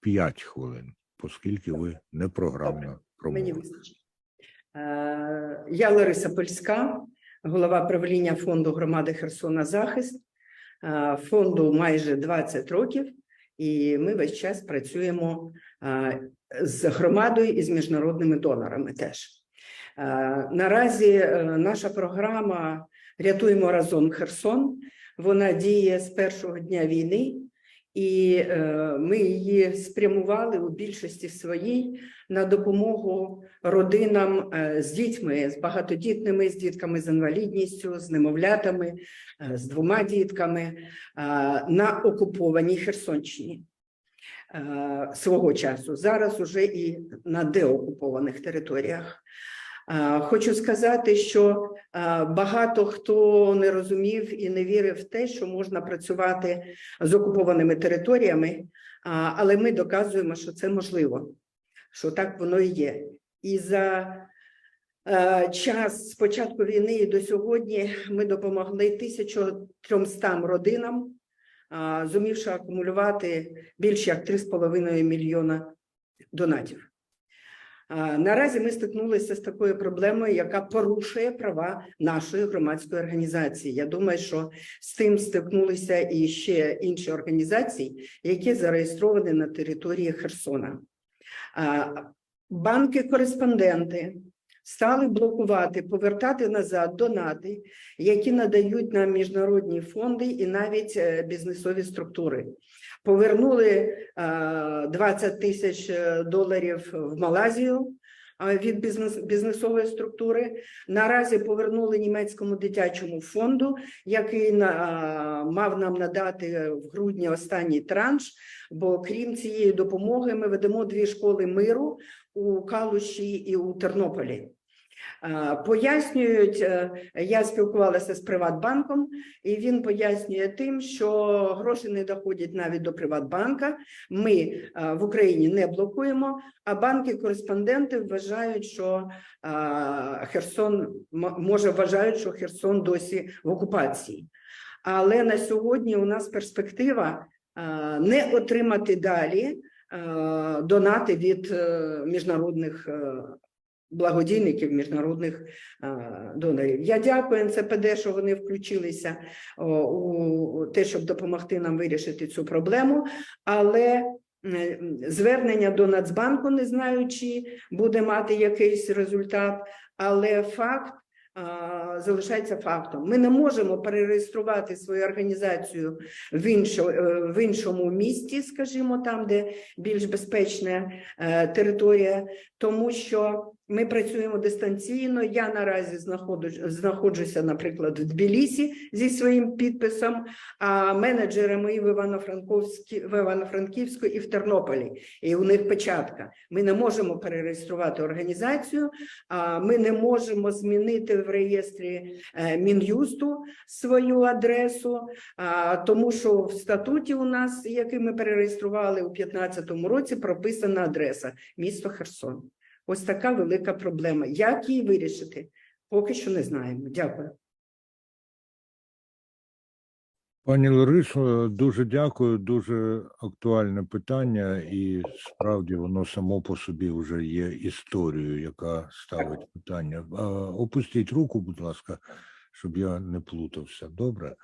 5 хвилин, оскільки ви не програмна Мені вистачить. Е, Я Лариса Польська, голова правління фонду громади Херсона Захист. Е, Фонду майже 20 років, і ми весь час працюємо е, з громадою і з міжнародними донорами теж. Наразі наша програма Рятуємо разом Херсон. Вона діє з першого дня війни, і е, ми її спрямували у більшості своїй на допомогу родинам е, з дітьми, з багатодітними, з дітками з інвалідністю, з немовлятами, е, з двома дітками на окупованій Херсонщині свого часу. Зараз уже і на деокупованих територіях. Хочу сказати, що багато хто не розумів і не вірив в те, що можна працювати з окупованими територіями, але ми доказуємо, що це можливо, що так воно і є. І за е, час з початку війни і до сьогодні ми допомогли 1300 родинам, зумівши акумулювати більш як 3,5 мільйона донатів. Наразі ми стикнулися з такою проблемою, яка порушує права нашої громадської організації. Я думаю, що з тим стикнулися і ще інші організації, які зареєстровані на території Херсона. Банки-кореспонденти стали блокувати, повертати назад донати, які надають нам міжнародні фонди і навіть е, бізнесові структури. Повернули е, 20 тисяч е, доларів в Малазію е, від бізнес, бізнесової структури. Наразі повернули німецькому дитячому фонду, який на, мав нам надати в грудні останній транш. Бо крім цієї допомоги, ми ведемо дві школи миру у Калуші і у Тернополі. Е, Пояснюють, е, я спілкувалася з Приватбанком, і він пояснює тим, що гроші не доходять навіть до Приватбанка. Ми е, в Україні не блокуємо, а банки-кореспонденти вважають, що Херсон може вважають, що Херсон досі в окупації. Але на сьогодні у нас перспектива не отримати далі донати від міжнародних благодійників, міжнародних е, донорів. Я дякую НЦПД, що вони включилися у те, щоб допомогти нам вирішити цю проблему. Але звернення до Нацбанку, не знаю, чи буде мати якийсь результат, але факт. Залишається фактом. Ми не можемо перереєструвати свою організацію в, іншо, е, в іншому місті, скажімо, там, де більш безпечна е, територія, тому що ми працюємо дистанційно. Я наразі знаходжусь, знаходжуся, наприклад, в Тбілісі зі своїм підписом, а менеджери мої в Івано-Франківську і в Тернополі. І у них печатка. Ми не можемо перереєструвати організацію, а ми не можемо змінити в реєстрі е, Мін'юсту свою адресу, тому що в статуті у нас, який ми перереєстрували у 2015 році, прописана адреса місто Херсон. Ось така велика проблема. Як її вирішити? Поки що не знаємо. Дякую. Пані Ларисо, дуже дякую. Дуже актуальне питання, і справді воно само по собі вже є історією, яка ставить питання. Опустіть руку, будь ласка, щоб я не плутався. Добре.